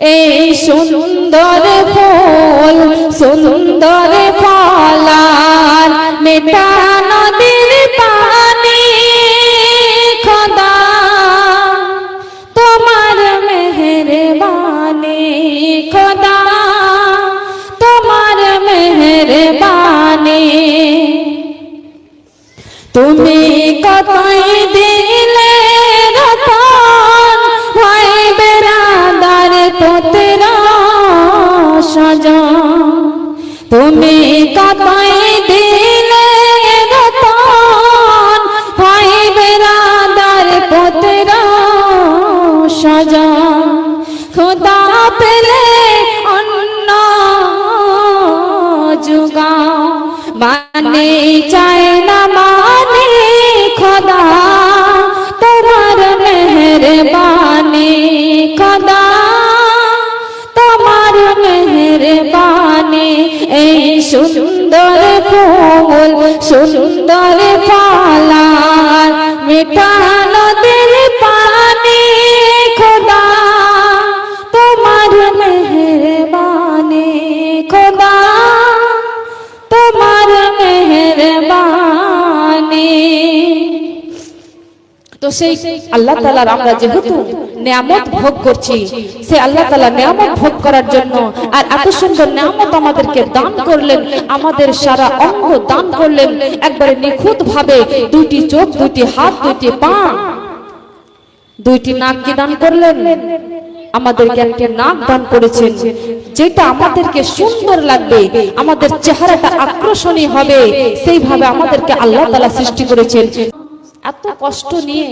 এই সুন্দর ফুল, সুন্দর ফলার মেটা নদীর পানি, খোদা, তোমার মেহরবানি, খোদা, তোমার মেহরবানি। তুমি খোদা পেলে অন্য যুগাও। মানে চায় না মানে খোদা, তোমার মেহরবানি খোদা। তোমার মেহরবানি, এই সুন্দর ফুল, সুন্দর ফলার মিঠা সেই আল্লাহ তালার আমরা যেহেতু নিয়ামত ভোগ করছি সে আল্লাহ তালা নিয়ামত ভোগ করার জন্য আর এত সুন্দর নিয়ামত আমাদেরকে দান করলেন, আমাদের সারা অঙ্গ দান করলেন, একবারে নিখুঁত ভাবে দুইটি চোখ, দুইটি হাত, দুইটি পা, দুইটি নাক কি দান করলেন? আমাদেরকে একটা নাক দান করেছেন। যেটা আমাদেরকে সুন্দর লাগবে, আমাদের চেহারাটা আকর্ষণীয় হবে, সেইভাবে আমাদেরকে আল্লাহ তালা সৃষ্টি করেছেন। এত কষ্ট নিয়ে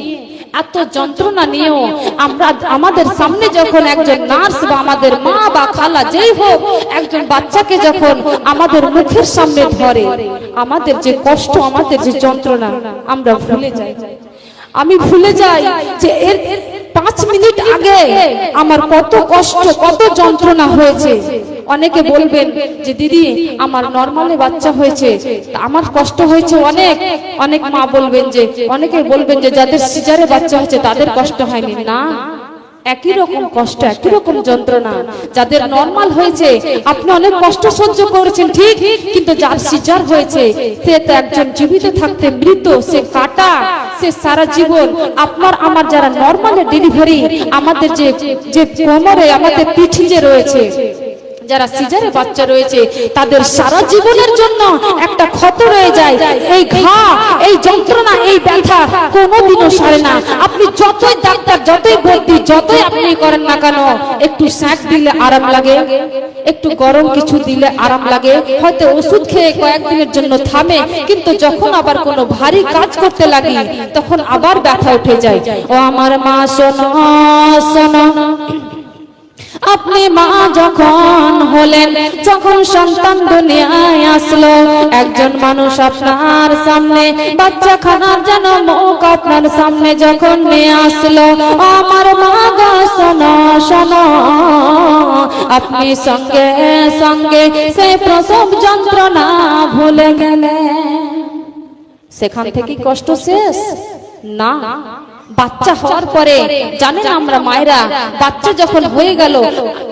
এত যন্ত্রণা নিয়েও আমরা আমাদের সামনে যখন একজন নার্স বা আমাদের মা বা খালা যেই হোক একজন বাচ্চাকে যখন আমাদের মুখের সামনে ধরে আমাদের যে কষ্ট আমাদের যে যন্ত্রণা আমরা ভুলে যাই। আমি ভুলে যাই যে এর পাঁচ মিনিট আগে আমার কত কষ্ট কত যন্ত্রণা হয়েছে। অনেকে বলবেন যে দিদি আমার নর্মালে বাচ্চা হয়েছে। আমার কষ্ট হয়েছে অনেক। অনেক মা বলবেন যে অনেকে বলবেন যে যাদের সিজারে বাচ্চা হয়েছে তাদের কষ্ট হয়নি। না। একই রকম কষ্ট একই রকম যন্ত্রণা। যাদের নর্মাল হয়েছে আপনি অনেক কষ্ট সহ্য করেছেন ঠিক কিন্তু যার সিজার হয়েছে সে তো একজন জীবিত থাকতে মৃত সে কাটা সে সারা জীবন আপনার আমার যারা নর্মালে ডেলিভারি আমাদের যে যে কোমরে আমাদের পিঠি যে রয়েছে যারা সিজারে বাচ্চা রয়েছে, তাদের সারা জীবনের জন্য একটা ক্ষত রয়ে যায়। এই ঘা, এই যন্ত্রণা, এই ব্যথা কোনোদিনও সারে না। আপনি যতই ডাক্তার, যতই ভর্তি, যতই আপনি করেন না কেন, একটু স্যাক দিলে আরাম লাগে। একটু গরম কিছু দিলে আরাম লাগে। হয়তো ওষুধ খেয়ে কয়েকদিনের জন্য থামে, কিন্তু যখন আবার কোনো ভারী কাজ করতে লাগি, তখন আবার ব্যথা উঠে যায়। ও আমার মা, শোনো শোনো। আপনি মা যখন হলেন, যখন সন্তান দুনিয়ায় আসলো, একজন মানুষ আপনার সামনে বাচ্চা খানার যেন মুখ আপনার সামনে যখন নিয়ে আসলো, আমার মা গো শোনো, আপনি সঙ্গে সঙ্গে সে প্রসব যন্ত্রণা ভুলে গেলেন। সেখান থেকে কষ্ট শেষ? না। বাচ্চা হওয়ার পরে, জানেন আমরা মায়েরা, বাচ্চা যখন হয়ে গেল,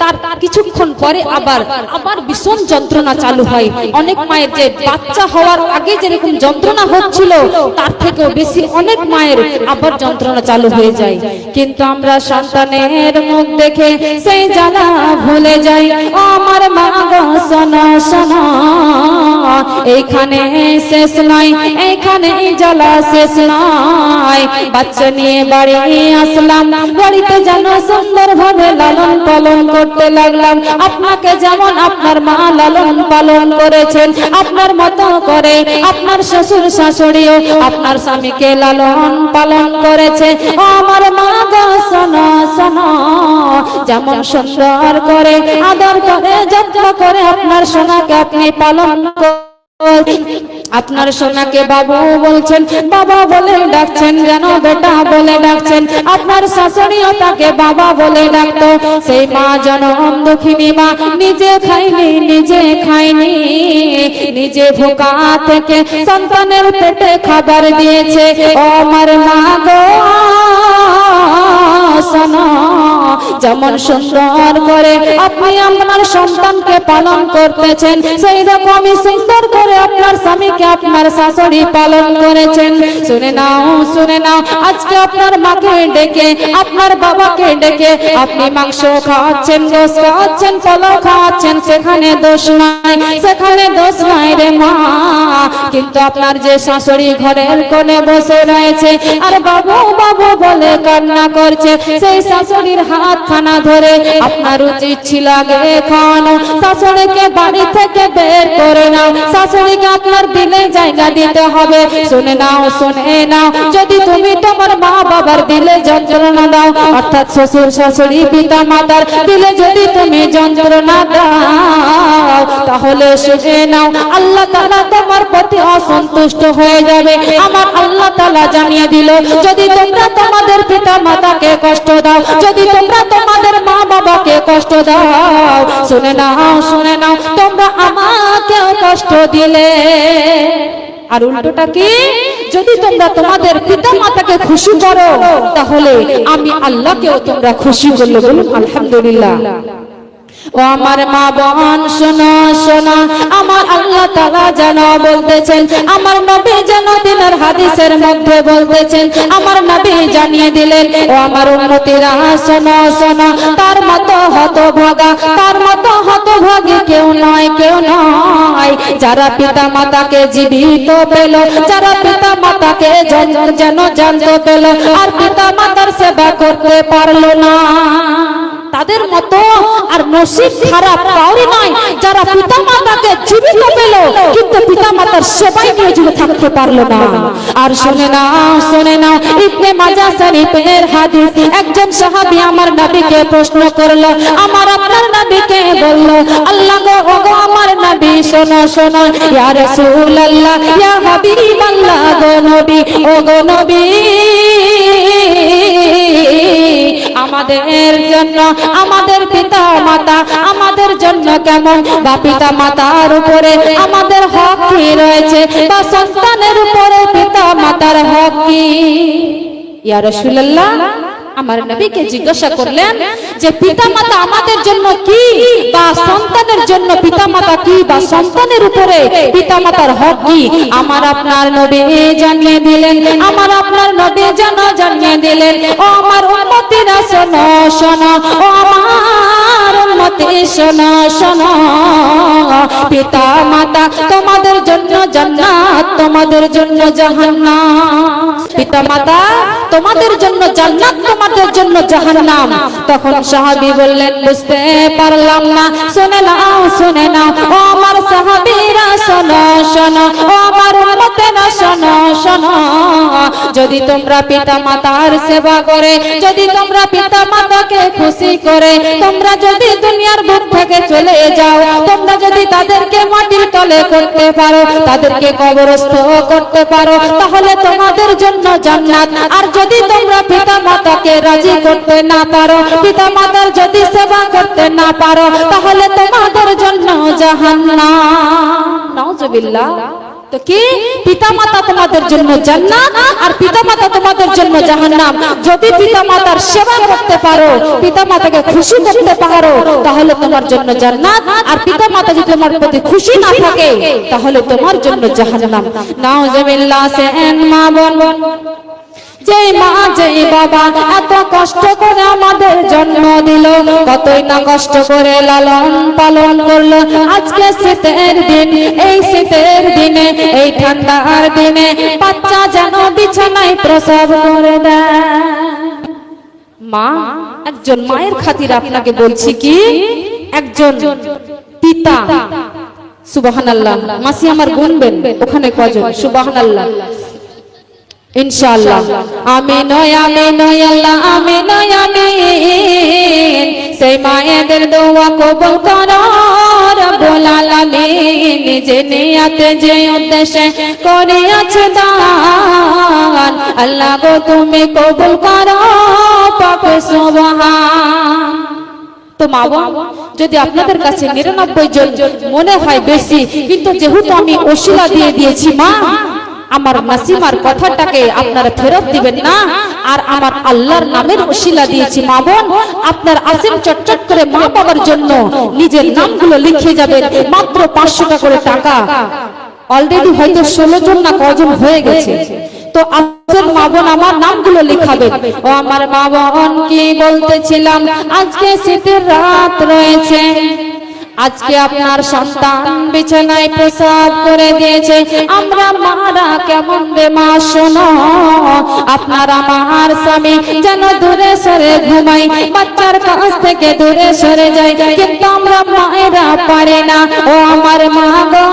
তার কিছুক্ষণ পরে আবার আবার ভীষণ যন্ত্রণা চালু হয়। অনেক মায়ের যে বাচ্চা হওয়ার আগে যেরকম যন্ত্রণা হচ্ছিল, তার থেকেও বেশি অনেক মায়ের আবার যন্ত্রণা চালু হয়ে যায়। কিন্তু আমরা সন্তানের মুখ দেখে সেই জ্বালা ভুলে যাই, আমার মা এইখানে শেষ নয়, এইখানে জ্বালা শেষ নয়, বাচ্চা নিয়ে বাড়ি আসলাম। বাড়িতে যেন সুন্দর ভাবে লালন পালন করতে লাগলাম। আপনাকে যেমন আপনার মা লালন পালন করেছেন, আপনার মতো করে আপনার শ্বশুর শাশুড়িও আপনার স্বামীকে লালন পালন করেছে। আমার মা গো যেমন সুন্দর করে আদর করে, যত্ন করে আপনার সোনাকে আপনি পালন করে আপনার সোনাকে বাবু বলছেন, বাবা বলে ডাকছেন, যেন বেটা বলে ডাকছেন, আপনার শাশুড়িও তাকে বাবা বলে ডাকতো। সেই মা জনম দুঃখিনী মা, নিজে খাইনি নিজে খাইনি, নিজে ভোকা থেকে সন্তানের পেটে খাবার দিয়েছে। ও আমার মা গো যেমন সুন্দর করে আপনি আপনার সন্তানকে পালন করতেছেন, সেই রকমই সুন্দর করে আপনার স্বামীকে আপনার শাশুড়ি পালন করেছেন। শুনে নাও শুনে নাও, আজকে আপনার মাকে ডেকে, আপনার বাবাকে ডেকে আপনি মাংস খাওয়াচ্ছেন গোস খাওয়াচ্ছেন, পোলাও খাওয়াচ্ছেন, সেখানে দোষ নাই, সেখানে দোষ নাই রে মা। কিন্তু আপনার যে শাশুড়ি ঘরের কোণে বসে রয়েছে, আর বাবু বাবু বলে কান্না করছে সেই শাশুড়ির হাত খানা ধরে আপনার উচিত ছিল আগে খাওয়ানো শাশুড়িকে বাড়ি থেকে বের করে নাও। শাশুড়িকে আপনার দিলে জায়গা দিতে হবে। শুনে নাও শুনে নাও। যদি তুমি তোমার মা বাবার দিলে যন্ত্রণা দাও, অর্থাৎ শ্বশুর, শাশুড়ি, পিতা, মাতার দিলে যদি তুমি যন্ত্রণা দাও, তাহলে শুনে নাও, আল্লাহ তাআলা তোমার প্রতি অসন্তুষ্ট হয়ে যাবে। আমার আল্লাহ তাআলা জানিয়ে দিল, যদি তোমরা তোমাদের পিতা মাতাকে কষ্ট দাও। যদি তোমরা তোমাদের মা বাবাকে কষ্ট দাও, শুনে নাও শুনে নাও, তোমরা আমাকেও কষ্ট দিলে। আর উল্টোটা কি? যদি তোমরা তোমাদের পিতা মাতাকে খুশি করো, তাহলে আমি আল্লাহকেও তোমরা খুশি করলে বলুন, আলহামদুলিল্লাহ। আমার মা বোন, শোনো শোনো। আমার আল্লাহ তাআলা যেন বলতেছেন, আমার নবী যেন দিনের হাদিসের মধ্যে বলতেছেন, আমার নবী জানিয়ে দিলেন, ও আমার উম্মতিরা, শোনো শোনো। তার মতো হতভাগা, তার মতো হতভাগী কেউ নয় কেউ নয়। যারা পিতা মাতাকে জীবিত পেল, যারা পিতা মাতাকে যেন জানতে পেল, আর পিতা মাতার সেবা করতে পারল না। তাদের মতো আর নসিব খারাপ কাউরি নাই যারা পিতা মাতাকে জীবিত পেল, কিন্তু পিতা মাতার সেবাই নিয়ে জুড়ে থাকতে পারল না। আর শুনে না শুনে না, ইবনে মাজা শরীফের হাদিস। একজন সাহাবী আমার নবীকে প্রশ্ন করল, আমার আপনার নবীকে বলল, আল্লাহ গো ও গো আমার নবী, শোনো শোনো, ইয়া রাসূলুল্লাহ, ইয়া হাবিবাল্লাহ গো নবী ও গো নবী। আমাদের জন্য, আমাদের পিতা মাতা আমাদের জন্য কেমন? বা পিতা মাতার উপরে আমাদের হক কি রয়েছে? বা সন্তানের উপরে পিতা মাতার হক কি? ইয়া রাসূলুল্লাহ আমার নবীকে জিজ্ঞাসা করলেন যে পিতামাতা আমাদের জন্য কি বা সন্তানের জন্য পিতামাতা কি বা সন্তানের উপরে পিতামাতার হক কি? আমার আপনার নবী জানিয়ে দিলেন, আমার আপনার নবী যেন জানিয়ে দিলেন, ও আমার উম্মতিরা শোনো শোনো, ও আমার উম্মতি শোনো শোনো। পিতা মাতা তোমাদের জন্য জান্নাত, তোমাদের জন্য জাহান্নাম। পিতা মাতা তোমাদের জন্য জান্নাত তোমাদের জন্য জাহান্নাম। তখন সাহাবী বললেন, বুঝতে পারলাম না। শুনে নাও শুনে নাও। ও আমার সাহাবীরা, শোনো শোনো। ও আমার উম্মতেরা, শোনো শোনো। যদি তোমরা পিতা মাতার সেবা করে, যদি তোমরা পিতা মাতাকে খুশি করে, তোমরা যদি দুনিয়ার বুক থেকে চলে যাও, তোমরা যদি তাদেরকে মাটির তলে করতে পারো, তাদেরকে কবরস্থ করতে পারো, তাহলে তোমাদের জন্য জান্নাত। আর যদি তোমরা পিতা মাতাকে রাজি করতে না পারো। পিতা মাতার যদি সেবা করতে না পারো, তাহলে তোমাদের জন্য পারো পিতামাতাকে খুশি তাহলে তোমার জন্য জান্নাত। আর পিতামাতা যদি তোমার প্রতি খুশি না থাকে, তাহলে তোমার জন্য জাহান্নাম। মা বোন। যেই মা যেই বাবা এত কষ্ট করে আমাদের জন্ম দিল, কতই না কষ্ট করে লালন পালন করল। আজকে শীতের দিন, এই শীতের দিনে, এই ঠান্ডার দিনে বাচ্চা যেন বিছানায় প্রসব করে দেয়। মা, একজন মায়ের খাতির আপনাকে বলছি কি? একজন পিতা। সুবহানাল্লাহ, মাসি আমার গুনবেন ওখানে কজন? সুবহানাল্লাহ ইনশাআল্লাহ। আমিন নয় আল্লাহ, আমিন আমিন। সেই মায়েদের দোয়া কবুল করো যে যে আল্লাহ তুমি কবুল করো তো মা যদি আপনাদের কাছে নিরানব্বই জন মনে হয় বেশি, কিন্তু যেহেতু আমি ওসিলা দিয়ে দিয়েছি মা আমার নাসিমার কথাটাকে আপনারা ফেরত দিবেন না। আর আমার আল্লাহর নামের ওসিলা দিয়েছি, মা বোন। আপনার আসেন চটচট করে মা বাবার জন্য নিজের নামগুলো লিখে যাবেন, মাত্র পাঁচশো টাকা করে টাকা। অলরেডি হয়তো ষোলো জন না কজন হয়ে গেছে। তো আসেন মা বোন আমার নামগুলো লিখাবেন ও আমার মা বোন কি বলতেছিলাম, আজকে শীতের রাত রয়েছে। আজকে আপনার সন্তান বিছানায় প্রসাব করে দিয়েছে। আমরা মারা কেমন বেমা শোনো। আপনার আমার স্বামী যেন দূরে সরে ঘুমাই বাচ্চার কাছ থেকে দূরে সরে যায়। কিন্তু আমরা মায়েরা পারে না। ও আমার মা গো।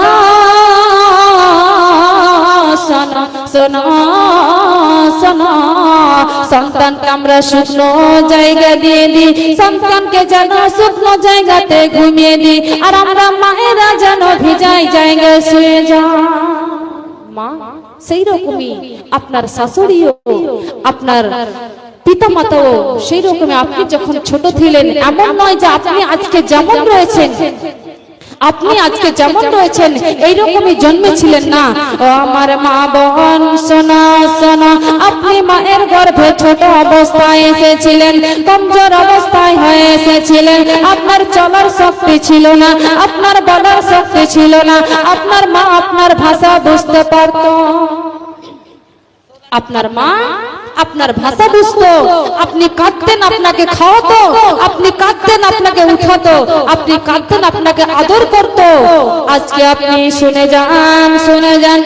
সন্তানকে আমরা শুকনো জায়গা দিয়ে সন্তানকে ঘুমিয়ে আর মায়েরা যা মা সেই রকমই আপনার শাশুড়িও, আপনার পিতা মাতাও সেই রকমই আপনি যখন ছোট ছিলেন, এমন নয় যে আপনি আজকে যেমন রয়েছেন আপনি আজকে যেমন রয়েছেন এইরকমই জন্মেছিলেন না। ও আমার মা বহন সোনা সোনা আপনি মায়ের গর্ভে ছোট অবস্থায় এসেছিলেন কমজোর অবস্থায় হয়ে এসেছিলেন। আপনার চলার শক্তি ছিল না আপনার বলার শক্তি ছিল না আপনার মা আপনার ভাষা বুঝতে পারতো। আপনার মা, আপনার ভাষা বুঝতো, আপনি কাঁদতেন আপনাকে খাওয়াতো, আপনি কাঁদতেন আপনাকে উঠাতো, আপনি কাঁদতেন আপনাকে আদর করতো। আজকে আপনি শুনে যান শুনে যান।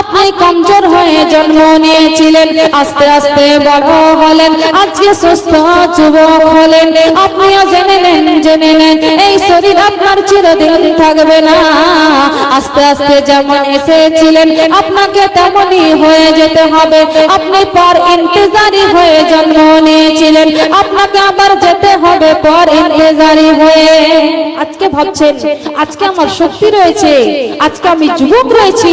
আপনি কমজোর হয়ে জন্ম নিয়েছিলেন, আস্তে আস্তে বড় হলেন, আজকে সুস্থ যুবক হলেন। আপনিও জেনে নেন জেনে নেন, এই শরীর আপনার চিরদিন থাকবে না। আস্তে আস্তে যেমন এসেছিলেন, আপনাকে তেমনই হয়ে যেতে হবে। আপনি পর ইন্তজারি হয়ে জন্ম নিয়েছিলেন, আপনাকে আবার যেতে হবে পর ইন্তজারি হয়ে। আজকে ভাবছেন, আজকে আমার শক্তি রয়েছে, আজকে আমি যুবক রয়েছি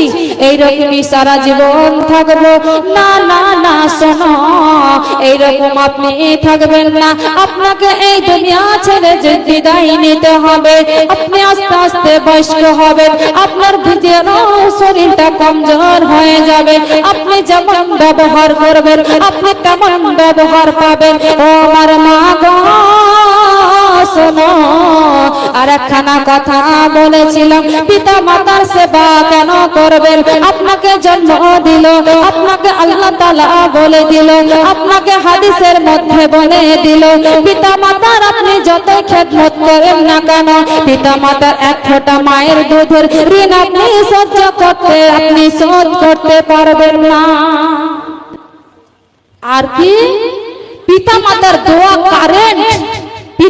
এইরকমই সারা জীবন থাকব। না না না, শোনো, এইরকম আপনি থাকবেন না। আপনাকে এই দুনিয়া ছেড়ে যে বিদায় নিতে হবে, আপনি আস্তে আস্তে বয়স্ক হবেন। আপনার ভিতর শরীরটা কমজোর হয়ে যাবে। আপনি যেমন ব্যবহার করবেন, আপনি তেমন ব্যবহার পাবেন। ও আমার মা গো শোনো। আর একখানা কথা বলেছিলাম পিতা মাতার সেবা কেন করবেন? আপনাকে জন্ম দিল, আপনাকে আল্লাহ তালা বলে দিল, আপনাকে হাদিসের মধ্যে বলে দিল পিতা মাতার আপনি যতই খেদমত করেন না কেন পিতা মাতার এক ফোঁটা মায়ের দুধের ঋণ আপনি সহ্য করতে, আপনি শোধ করতে পারবেন না। আর কি? পিতা মাতার দোয়া কারেন্ট।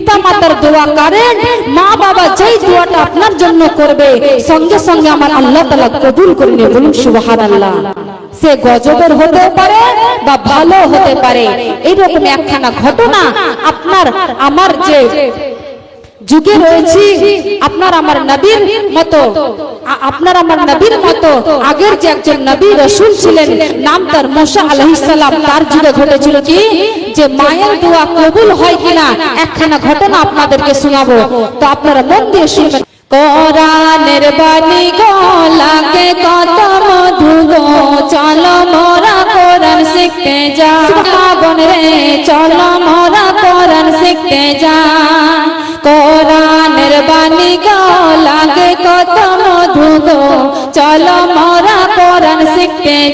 পিতা মাতার দোয়া করেন, মা বাবা যেই দোয়াটা আপনার জন্য করবে, সঙ্গে সঙ্গে আমার আল্লাহ তালা কবুল করে নিয়ে বলুন সুবাহান আল্লাহ সে গজবের হতে পারে বা ভালো হতে পারে এইরকম একখানা ঘটনা আপনার, আমার যে যুগে রয়েছি আপনার আমার নবীর মতো আপনার আমার নবীর মতো আগের যে একজন নবী রসুল ছিলেন নাম তার মোসা আলাইহিস সালাম তার যুগে ঘটেছিল কি? যে মায়ের দোয়া কবুল হয় কিনা একখানা ঘটনা আপনাদেরকে শোনাবো। তো আপনারা মন দিয়ে শুনবেন। কোরআনের বাণী গো লাগে কত মধু গো চলো মোরা কোরআন শিখতে যা বোন রে চলো মোরা কোরআন শিখতে যা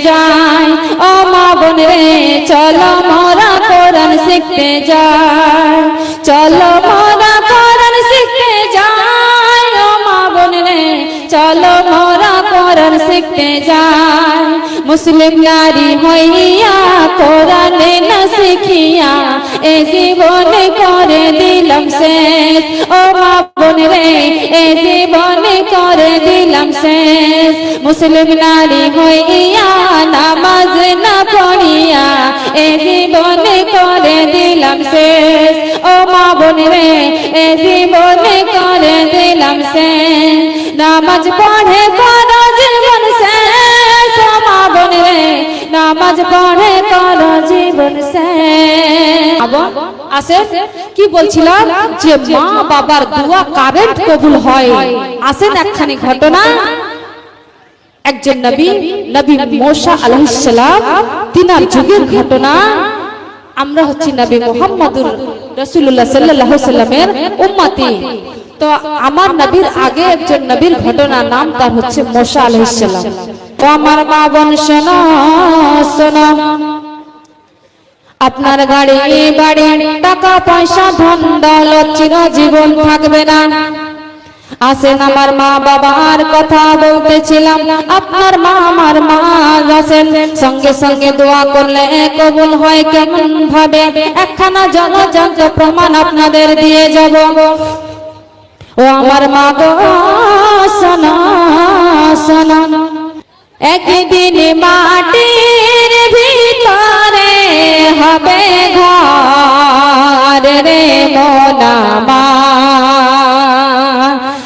যাই ও মা বোন রে চলো মোরা কোরআন শিখতে যাই চলো মোরা কোরআন শিখতে যাই ও মা বোন রে চলো মোরা কোরআন শিখতে যাই মুসলিম নারী হইয়া কোরআনে না শিখিয়া এ জীবনে করে দিলাম শেষ। ও মা বোন রে এ জীবনে করে দিলাম শেষ। মুসলিম নারী হইয়া নামাজ না পড়িয়া এ জীবনে করে দিলাম শেষ। ও মা বোন রে এ জীবনে করে দিলাম শেষ। নামাজ পড়ে করো জীবন মা বোন রে নামাজ পড়ে করো জীবন আসে কি বলছিলাম? যে মা বাবার দোয়া কারেন্ট কবুল হয়। আসেন একখানি ঘটনা। একজন নবী নবী মোসা তিনার যুগের ঘটনা। আমরা হচ্ছি নবী মোহাম্মদুর রাসূলুল্লাহ সাল্লাল্লাহু আলাইহি সাল্লামের উম্মতি। তো আমার নবীর আগে একজন নবীর ঘটনা নাম তার হচ্ছে মোসা আলাইহিসসালাম তো আমার মা বোন শোনো শোনো। আপনার গাড়ি, বাড়ি, টাকা, পয়সা, ধন, দৌলত চিরজীবন থাকবে না। আসেন আমার মা বাবার কথা বলতেছিলাম, আপনার মা আমার মা আসেন সঙ্গে সঙ্গে দোয়া করলে কবুল হয় কেমন ভাবে? একখানা জলজান্ত প্রমাণ আপনাদের দিয়ে যাব। ও আমার মা গো, শোনো শোনো। একদিন মাটির ভিতরে হবে ঘর রে মোনামা।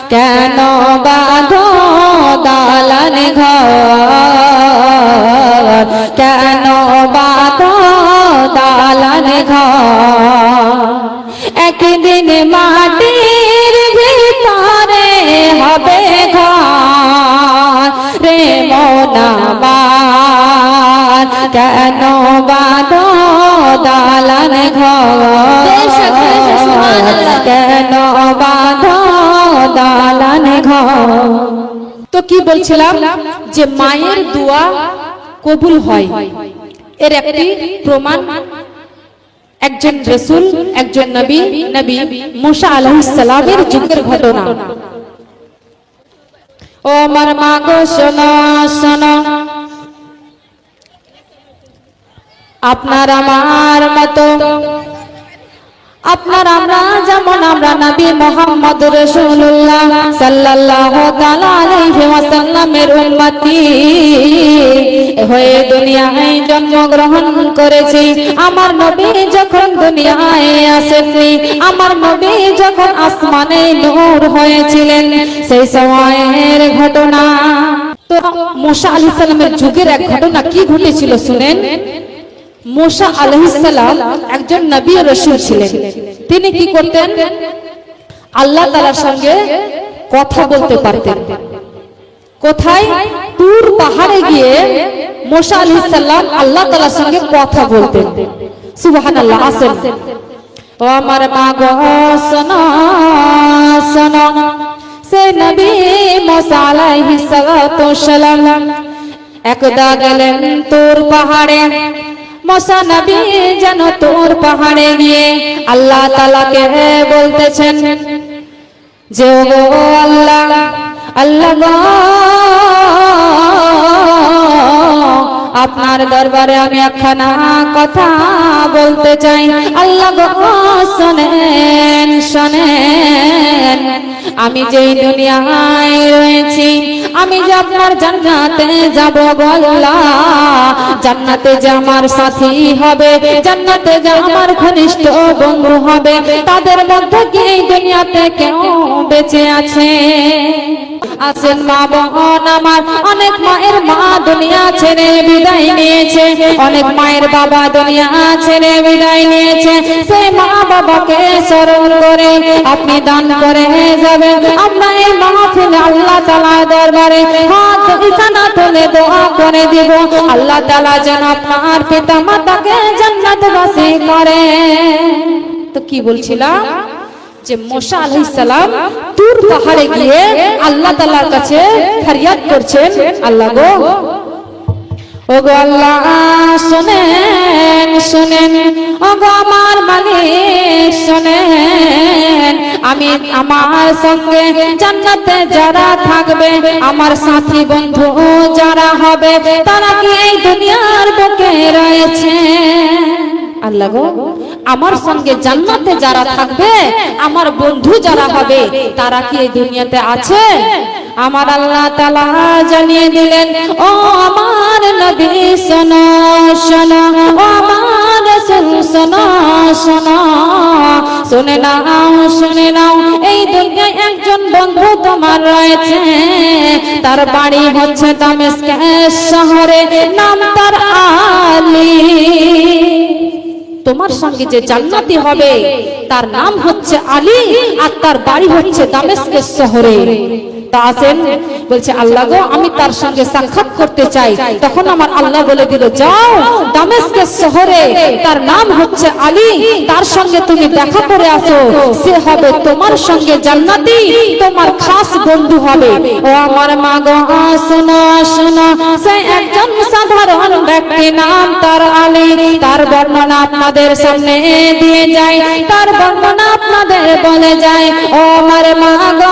কেন বাঁধো দালান ঘর? দালান ঘর। কেন বাঁধো দালান ঘর? তো কি বলছিলাম? যে মায়ের দোয়া কবুল হয়। এর একটি প্রমাণ একজন রসুল একজন নবী নবী মুসা আলাইহিস সালামের যুগের ঘটনা। ও আমার মা গো শোনো শোনো। আপনার আমার মতো। আপনার আমরা যেমন আমরা নবী মোহাম্মদ রাসূলুল্লাহ সাল্লাল্লাহু আলাইহি হয়ে দুনিয়ায় জন্মগ্রহণ করেছি। আমার নবী যখন দুনিয়ায় আসেননি, আমার নবী যখন আসমানে নূর হয়েছিলেন, সেই সময়ের ঘটনা। তো মুসা আলাইহিস সালামের যুগের এক ঘটনা কি ঘটেছিল শুনেন? মোসা আলহিসাল্লাম একজন নবী রসুল ছিলেন। তিনি কি করতেন? আল্লাহ তালার সঙ্গে কথা বলতে পারতেন। কোথায়? তুর পাহাড়ে গিয়ে মোসা আলহিসাল্লাম আল্লাহ তালার সঙ্গে কথা বলতেন। সুবাহান আল্লাহ আসেন। ও আমার মা গো শোনো শোনো সে নবী মোসা আলাইহিস সালাম, একদা গেলেন তোর পাহাড়ে। মশা নবী যেন তোর পাহাড়ে গিয়ে আল্লাহ তালাকে বলতেছেন যে ও আল্লাহ আল্লাহ আপনার দরবারে আমি একখানা কথা বলতে চাই। আল্লাহ শোনেন শোনেন। আমি যেই দুনিয়ায় রয়েছি, আমি যে আপনার জান্নাতে যাব বল্লা জান্নাতে যে আমার সাথী হবে, জান্নাতে যে আমার ঘনিষ্ঠ বন্ধু হবে, তাদের মধ্যে কি দুনিয়াতে কেউ বেঁচে আছে? আছেন মা বোন আমার। অনেক মায়ের মা দুনিয়া ছেড়ে বিদায় নিয়েছে। অনেক মায়ের বাবা দুনিয়া ছেড়ে বিদায় নিয়েছে। সেই মা বাবাকে স্মরণ করে আপনি দান করে যাবেন। আমরা এই মাহফিল আল্লাহ তালা দরবারে হাত ইখানা তুলে দোয়া করে দিব। আল্লাহ তালা যেন আপনার পিতা মাতাকে জান্নাতবাসী করে। তো কি বলছিলাম? যে মোসা আলাইসালাম তুর পাহাড়ে গিয়ে আল্লাহ তালার কাছে ফরিয়াদ করছেন। আল্লাহ গো। ও গো। আল্লাহ শোনেন শোনেন। ও গো আমার মালিক শোনেন। আমি আমার সঙ্গে জান্নাতে যারা থাকবে আমার সাথী বন্ধু যারা হবে তারা কি এই দুনিয়ার বুকে রয়েছে? আল্লাহ গো। আমার সঙ্গে জান্নাতে যারা থাকবে আমার বন্ধু যারা হবে তারা কি এই দুনিয়াতে আছে? আমার আল্লাহ তালা জানিয়ে দিলেন ও আমার নবী শোনো শোনো ও আমার শোনো শুনে নাও শুনে নাও এই দুনিয়ায় একজন বন্ধু তোমার রয়েছে তার বাড়ি হচ্ছে দামেস্কের শহরে নাম তার আলী। তোমার সঙ্গে যে জান্নাতি হবে, তার নাম হচ্ছে আলী আর তার বাড়ি হচ্ছে দামেস্কের শহরে। তা আসেন বলছে, আল্লাহ গো, আমি তার সঙ্গে সাক্ষাৎ করতে চাই। তখন আমার আল্লাহ বলে দিল, যাও দামেস্কের শহরে, তার নাম হচ্ছে আলী, তার সঙ্গে তুমি দেখা করে আসো। সে হবে তোমার সঙ্গে জান্নাতি, তোমার খাস বন্ধু হবে। ও আমার মা গো শোনো শোনো, সে একজন সাধারণ ব্যক্তি, নাম তার আলী। তার বর্ণনা আপনাদের সামনে দিয়ে যায় তার বর্ণনা আপনাদের বলে যায় ও আমার মা গো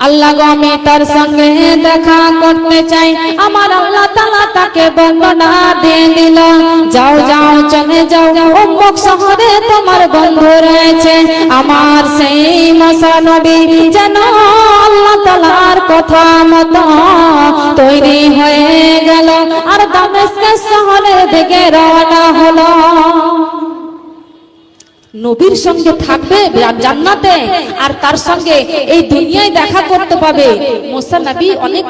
আল্লাহ গো, আমি তার সঙ্গে দেখা করতে চাই। আমার আল্লাহ তালা তাকে বর্ণনা দিয়ে দিল। যাও যাও, চলে যাও, অমুক শহরে তোমার বন্ধু রয়েছে। আমার সেই মশা নবী যেন আল্লাহ তালার কথা মতো তৈরি হয়ে গেল। আর দামেস্কের শহরের দিকে রওনা হলো। নবীর সঙ্গে থাকবে জান্নাতে। আর তার সঙ্গে এই দুনিয়ায় দেখা করতে পাবে মোসা নবী অনেক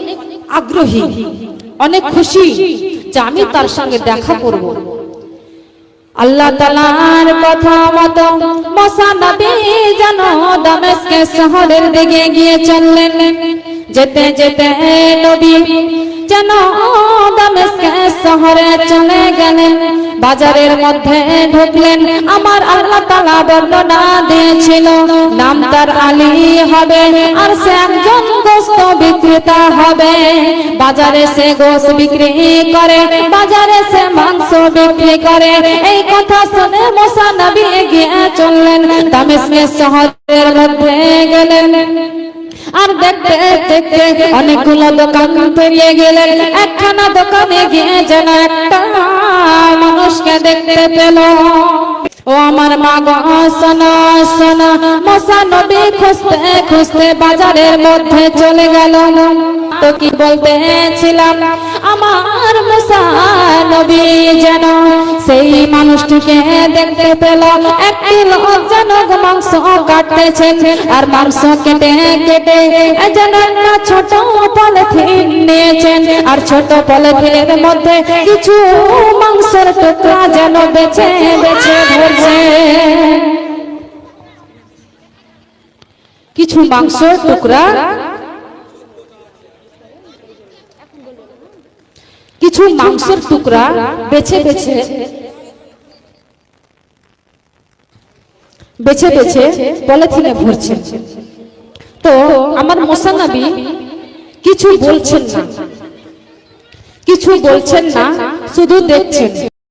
আগ্রহী, অনেক খুশি যে আমি তার সঙ্গে দেখা করব। আল্লাহ তালার কথা মতো মোসা নবী যেন দামেস্কের শহরের দিকে গিয়ে চললেন। যেতে যেতে নবী যেন শহরে চলে গেলেন। বাজারের মধ্যে ঢুকলেন। আমার আল্লাহ তালা বর্ণনা দিয়েছিল, নাম তার আলী হবে আর সে একজন গোস্ত বিক্রেতা হবে। বাজারে সে গোস বিক্রি করে, বাজারে সে মাংস বিক্রি করে। এই কথা শুনে মোসা নবী এগিয়ে চললেন দামেস্কের শহরের মধ্যে গেলেন। আর দেখতে দেখতে অনেকগুলো দোকান পেরিয়ে গেলেন। একখানা দোকানে গিয়ে যেন একটা মানুষকে দেখতে পেল। ও আমার মা গো, সোনা সোনা মশা নবী খুঁজতে খুঁজতে বাজারের মধ্যে চলে গেল। তো কি বলতেছিলাম? আমার মশা নবী যেন সেই মানুষটিকে দেখতে পেল একটি লোক যেন মাংস কাটতেছেন আর মাংস কেটে কেটে যেন একটা ছোট পলিথিন নিয়েছেন আর ছোট পলিথিনের মধ্যে কিছু মাংসের টুকরা যেন বেছে বেছে ধরছে। কিছু মাংসের টুকরা কিছু মাংসের টুকরা বেছে বেছে বেছে বেছে পলিথিনে ভরছে। তো আমার মোসানাবি কিছু বলছেন না। কিছু বলছেন না শুধু দেখছেন।